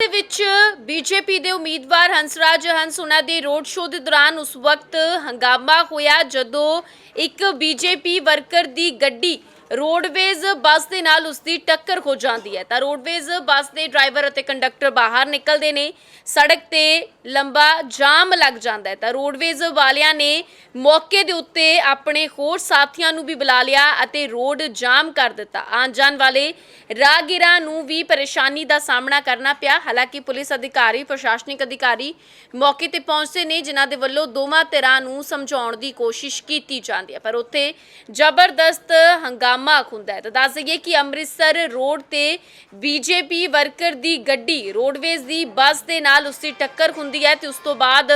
ਦੇ ਵਿੱਚ ਬੀਜੇਪੀ ਦੇ ਉਮੀਦਵਾਰ ਹੰਸਰਾਜ ਹੰਸ, ਉਹਨਾਂ ਦੇ ਰੋਡ ਸ਼ੋਅ ਦੇ ਦੌਰਾਨ ਉਸ ਵਕਤ ਹੰਗਾਮਾ ਹੋਇਆ ਜਦੋਂ ਇੱਕ ਬੀਜੇਪੀ ਵਰਕਰ ਦੀ ਗੱਡੀ ਰੋਡਵੇਜ਼ ਬੱਸ ਦੇ ਨਾਲ ਉਸ ਦੀ ਟੱਕਰ ਹੋ ਜਾਂਦੀ ਹੈ। ਤਾਂ ਰੋਡਵੇਜ਼ ਬੱਸ ਦੇ ਡਰਾਈਵਰ ਅਤੇ ਕੰਡਕਟਰ ਬਾਹਰ ਨਿਕਲਦੇ ਨੇ। ਸੜਕ ਤੇ ਲੰਬਾ ਜਾਮ ਲੱਗ ਜਾਂਦਾ ਹੈ। ਤਾਂ ਰੋਡਵੇਜ਼ ਵਾਲਿਆਂ ਨੇ ਮੌਕੇ ਦੇ ਉੱਤੇ ਆਪਣੇ ਹੋਰ ਸਾਥੀਆਂ ਨੂੰ ਵੀ ਬੁਲਾ ਲਿਆ ਅਤੇ ਰੋਡ ਜਾਮ ਕਰ ਦਿੱਤਾ। ਆਉਣ ਜਾਣ ਵਾਲੇ ਰਾਹਗੀਰਾਂ ਨੂੰ ਵੀ ਪਰੇਸ਼ਾਨੀ ਦਾ ਸਾਹਮਣਾ ਕਰਨਾ ਪਿਆ। ਹਾਲਾਂਕਿ ਪੁਲਿਸ ਅਧਿਕਾਰੀ, ਪ੍ਰਸ਼ਾਸਨਿਕ ਅਧਿਕਾਰੀ ਮੌਕੇ ਤੇ ਪਹੁੰਚਦੇ ਨੇ, ਜਿਨ੍ਹਾਂ ਦੇ ਵੱਲੋਂ ਦੋਵਾਂ ਧਿਰਾਂ ਨੂੰ ਸਮਝਾਉਣ ਦੀ ਕੋਸ਼ਿਸ਼ ਕੀਤੀ ਜਾਂਦੀ ਹੈ। ਪਰ ਉੱਥੇ ਜ਼ਬਰਦਸਤ ਹੰਗਾਮਾ ਹੁੰਦਾ ਹੈ। ਤਾਂ ਦੱਸ ਦਈਏ ਕਿ ਅੰਮ੍ਰਿਤਸਰ ਰੋਡ ਤੇ ਬੀਜੇਪੀ ਵਰਕਰ ਦੀ ਗੱਡੀ, ਰੋਡਵੇਜ਼ ਦੀ ਬੱਸ ਦੇ ਨਾਲ ਉਸ ਦੀ ਟੱਕਰ ਹੁੰਦੀ ਹੈ ਤੇ ਉਸ ਤੋਂ ਬਾਅਦ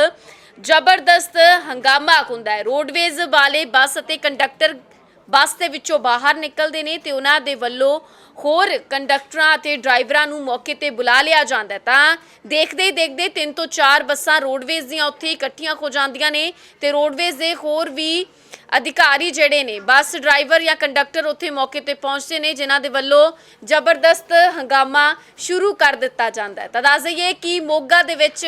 ਜ਼ਬਰਦਸਤ ਹੰਗਾਮਾ ਹੁੰਦਾ ਹੈ। ਰੋਡਵੇਜ਼ ਵਾਲੇ ਬੱਸ ਅਤੇ ਕੰਡਕਟਰ ਬੱਸ ਦੇ ਵਿੱਚੋਂ ਬਾਹਰ ਨਿਕਲਦੇ ਨੇ ਤੇ ਉਹਨਾਂ ਦੇ ਵੱਲੋਂ ਹੋਰ ਕੰਡਕਟਰਾਂ ਅਤੇ ਡਰਾਈਵਰਾਂ ਨੂੰ ਮੌਕੇ ਤੇ ਬੁਲਾ ਲਿਆ ਜਾਂਦਾ ਹੈ। ਤਾਂ ਦੇਖਦੇ ਹੀ ਦੇਖਦੇ ਤਿੰਨ ਤੋਂ ਚਾਰ ਬੱਸਾਂ ਰੋਡਵੇਜ਼ ਦੀਆਂ ਉੱਥੇ ਇਕੱਠੀਆਂ ਹੋ ਜਾਂਦੀਆਂ ਨੇ ਤੇ ਰੋਡਵੇਜ਼ ਦੇ ਹੋਰ ਵੀ ਅਧਿਕਾਰੀ ਜਿਹੜੇ ਨੇ, ਬੱਸ ਡਰਾਈਵਰ ਜਾਂ ਕੰਡਕਟਰ ਉੱਥੇ ਮੌਕੇ ਤੇ ਪਹੁੰਚਦੇ ਨੇ, ਜਿਨ੍ਹਾਂ ਦੇ ਵੱਲੋਂ ਜ਼ਬਰਦਸਤ ਹੰਗਾਮਾ ਸ਼ੁਰੂ ਕਰ ਦਿੱਤਾ ਜਾਂਦਾ ਹੈ ਤਾਂ ਦੱਸ ਦਈਏ ਕਿ ਮੋਗਾ ਦੇ ਵਿੱਚ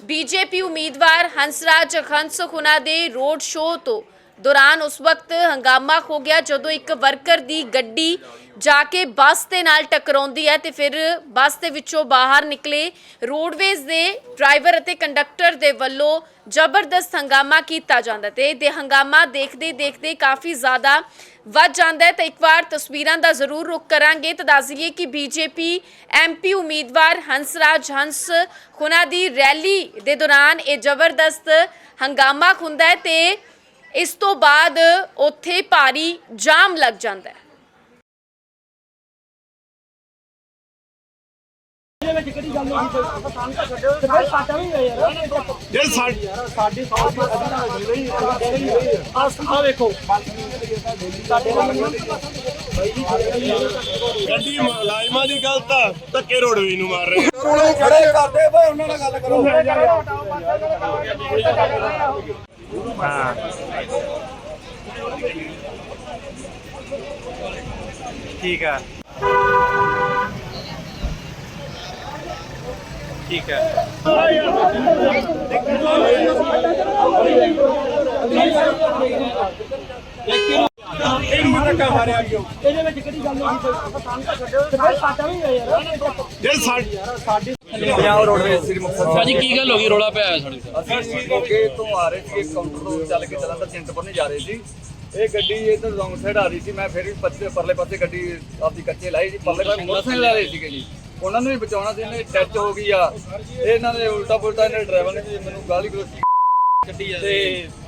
ਬੀਜੇਪੀ ਉਮੀਦਵਾਰ ਹੰਸਰਾਜ ਹੰਸ ਉਹਨਾਂ ਦੇ ਰੋਡ ਸ਼ੋਅ ਤੋਂ ਦੌਰਾਨ ਉਸ ਵਕਤ ਹੰਗਾਮਾ ਹੋ ਗਿਆ ਜਦੋਂ ਇੱਕ ਵਰਕਰ ਦੀ ਗੱਡੀ ਜਾ ਕੇ ਬੱਸ ਦੇ ਨਾਲ ਟਕਰਾਉਂਦੀ ਹੈ ਤੇ ਫਿਰ ਬੱਸ ਦੇ ਵਿੱਚੋਂ ਬਾਹਰ ਨਿਕਲੇ। ਰੋਡਵੇਜ਼ ਦੇ ਡਰਾਈਵਰ ਅਤੇ ਕੰਡਕਟਰ ਦੇ ਵੱਲੋਂ ਜ਼ਬਰਦਸਤ ਹੰਗਾਮਾ ਕੀਤਾ ਜਾਂਦਾ ਤੇ ਦੇ ਹੰਗਾਮਾ ਦੇਖਦੇ ਦੇਖਦੇ ਕਾਫੀ ਜ਼ਿਆਦਾ ਵੱਧ ਜਾਂਦਾ ਹੈ। ਤਾਂ ਇੱਕ ਵਾਰ ਤਸਵੀਰਾਂ ਦਾ ਜ਼ਰੂਰ ਰੁਕ ਕਰਾਂਗੇ। ਤਾਂ ਦੱਸ ਦਈਏ ਕਿ ਬੀਜੇਪੀ ਐਮਪੀ ਉਮੀਦਵਾਰ ਹੰਸਰਾਜ ਹੰਸ ਹੁਣਾਂ ਦੀ ਰੈਲੀ ਦੇ ਦੌਰਾਨ ਇਹ ਜ਼ਬਰਦਸਤ ਹੰਗਾਮਾ ਹੁੰਦਾ ਹੈ ਤੇ ਇਸ ਤੋਂ ਬਾਅਦ ਉੱਥੇ ਭਾਰੀ ਜਾਮ ਲੱਗ ਜਾਂਦਾ ਹੈ। ਗੱਲ ਤਾਂ ਤੇ ਜੇ ਸਾਡੀ ਸਾਡੀ ਆ ਵੇਖੋ। ਸਾਡੇ ਨਾਲ ਗੱਡੀ ਮੁਲਾਜ਼ਮਾਂ ਦੀ ਗਲਤ ਆ ਧੱਕੇ ਰੋਡਵੇ ਨੂੰ ਮਾਰ ਰਹੇ ਉਹਨੇ ਖੜੇ ਕਰਦੇ ਬਈ ਉਹਨਾਂ ਨਾਲ ਗੱਲ ਕਰੋ। ਹਾਂ। ਠੀਕ ਆ। ਠੀਕ ਹੈ ਇਹਦੇ ਵਿੱਚ ਕਿਹੜੀ ਗੱਲ ਹੋਈ ਕੋਈ ਸਾਨੂੰ ਤਾਂ ਛੱਡੋ ਤੇ ਫਿਰ ਸਾਡਾ ਵੀ ਹੋਇਆ ਯਾਰ। ਜੇ ਸਾਡੀ ਸਾਡੀ ਪੰਜਾਬ ਰੋਡਵੇਜ਼ ਸ੍ਰੀ ਮੁਕਤਸਰ ਭਾਜੀ ਕੀ ਗੱਲ ਹੋ ਗਈ? ਰੋਲਾ ਪਿਆ ਸਾਡੇ ਅਸੀਂ ਮੋਗੇ ਤੋਂ ਆ ਰਹੇ ਸੀ ਕਾਊਂਟਰ ਤੋਂ ਚੱਲ ਕੇ ਜਲੰਧਰ ਚਿੰਤਪੁਰ ਨਹੀਂ ਜਾ ਰਹੇ ਸੀ। ਇਹ ਗੱਡੀ ਇਧਰ ਰੌਂਗ ਸਾਈਡ ਆ ਰਹੀ ਸੀ ਮੈਂ ਫਿਰ ਵੀ ਪੱਛੇ ਪਰਲੇ ਪਾਸੇ ਗੱਡੀ ਆਪਦੀ ਕੱਚੇ ਲਾਈ ਜੀ ਪਰਲੇ ਪਾਸੇ ਮੋਟਰਸਾਈਕਲ ਲਾ ਰਹੇ ਸੀਗੇ ਜੀ। ਉਹਨਾਂ ਨੂੰ ਵੀ ਬਚਾਉਣਾ ਸੀ ਇਹਨੇ ਟੱਚ ਹੋ ਗਈ ਆ। ਇਹਨਾਂ ਨੇ ਉਲਟਾ ਪੁਲਟਾ ਇਹਨੇ ਡਰਾਈਵਰ ਨੇ ਮੈਨੂੰ ਗਾਲੀ ਗਲੋਚੀ ਕੱਢੀ ਆ ਤੇ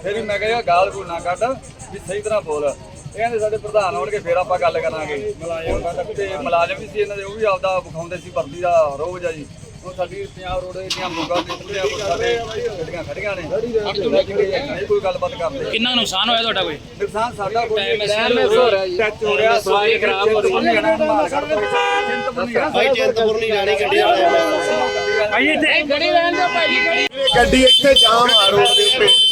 ਫਿਰ ਵੀ ਮੈਂ ਕਿਹਾ ਗਾਲ ਗੂਲ ਨਾ ਕੱਢ ਵੀ ਸਹੀ ਤਰ੍ਹਾਂ ਬੋਲ। ਇਹ ਕਹਿੰਦੇ ਸਾਡੇ ਪ੍ਰਧਾਨ ਆਉਣਗੇ ਫਿਰ ਆਪਾਂ ਗੱਲ ਕਰਾਂਗੇ। ਮੁਲਾਜ਼ਮ ਤੇ ਮੁਲਾਜ਼ਮ ਵੀ ਸੀ ਇਹਨਾਂ ਦੇ ਉਹ ਵੀ ਆਪਦਾ ਵਿਖਾਉਂਦੇ ਸੀ ਵਰਦੀ ਦਾ ਰੋਜ਼ ਆ ਜੀ। ਉਹ ਸਾਡੀ ਪੰਜਾਬ ਰੋਡ ਦੀਆਂ ਮੁੱਗਾ ਦੇ ਉੱਤੇ ਆ ਸਾਡੇ ਗੱਡੀਆਂ ਖੜੀਆਂ ਨੇ। ਕੋਈ ਗੱਲਬਾਤ ਕਰਦੇ। ਕਿੰਨਾ ਨੁਕਸਾਨ ਹੋਇਆ ਤੁਹਾਡਾ ਕੋਈ? ਨੁਕਸਾਨ ਸਾਡਾ ਕੋਈ ਟਾਈਮ ਹੋ ਰਿਹਾ ਜੀ। ਟੱਚ ਹੋ ਰਿਹਾ ਸਵਾਰੀ ਖਰਾਬ ਹੋ ਰਹੀ ਹੈ। ਭਾਈ ਚਿੰਤਪੁਰ ਨਹੀਂ ਜਾਣੀ ਗੱਡੀ ਭਾਈ ਇੱਥੇ ਗੱਡੀ ਇੱਥੇ ਜਾਮ ਆ ਰੋਡ ਦੇ ਉੱਤੇ।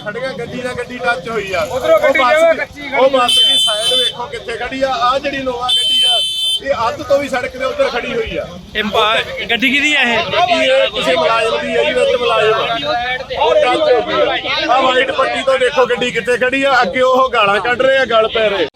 ਗੱਡੀਆਂ ਖੜੀਆਂ ਗੱਡੀ ਨਾਲ ਗੱਡੀ ਟੱਚ ਹੋਈ ਆ। ਉਧਰੋਂ ਗੱਡੀ ਜਾਵੇ ਕੱਚੀ ਉਹ ਬੱਸ ਦੀ ਸਾਈਡ ਵੇਖੋ ਕਿੱਥੇ ਖੜੀ ਆ। ਆ ਜਿਹੜੀ ਨੋਵਾ ਗੱਡੀ ਆ ਇਹ ਅੱਧ ਤੋਂ ਵੀ ਸੜਕ ਦੇ ਉੱਧਰ ਖੜੀ ਹੋਈ ਆ। ਇਹ ਪਾ- ਗੱਡੀ ਕਿਹਦੀ ਹੈ ਇਹ? ਗੱਡੀ ਇਹ ਕਿਸੇ ਮੁਲਾਜ਼ਮ ਦੀ ਹੈ ਜੀ ਵਿੱਚ ਮੁਲਾਜ਼ਮ ਆ ਉਹ ਟੱਚ ਹੋ ਗਈ ਆ। ਆਹ ਵਾਈਟ ਪੱਟੀ ਤੋਂ ਦੇਖੋ ਗੱਡੀ ਕਿੱਥੇ ਖੜੀ ਆ। ਅੱਗੇ ਉਹ ਗਾਲਾਂ ਕੱਢ ਰਹੇ ਆ ਗਲ ਪੈ ਰਹੇ।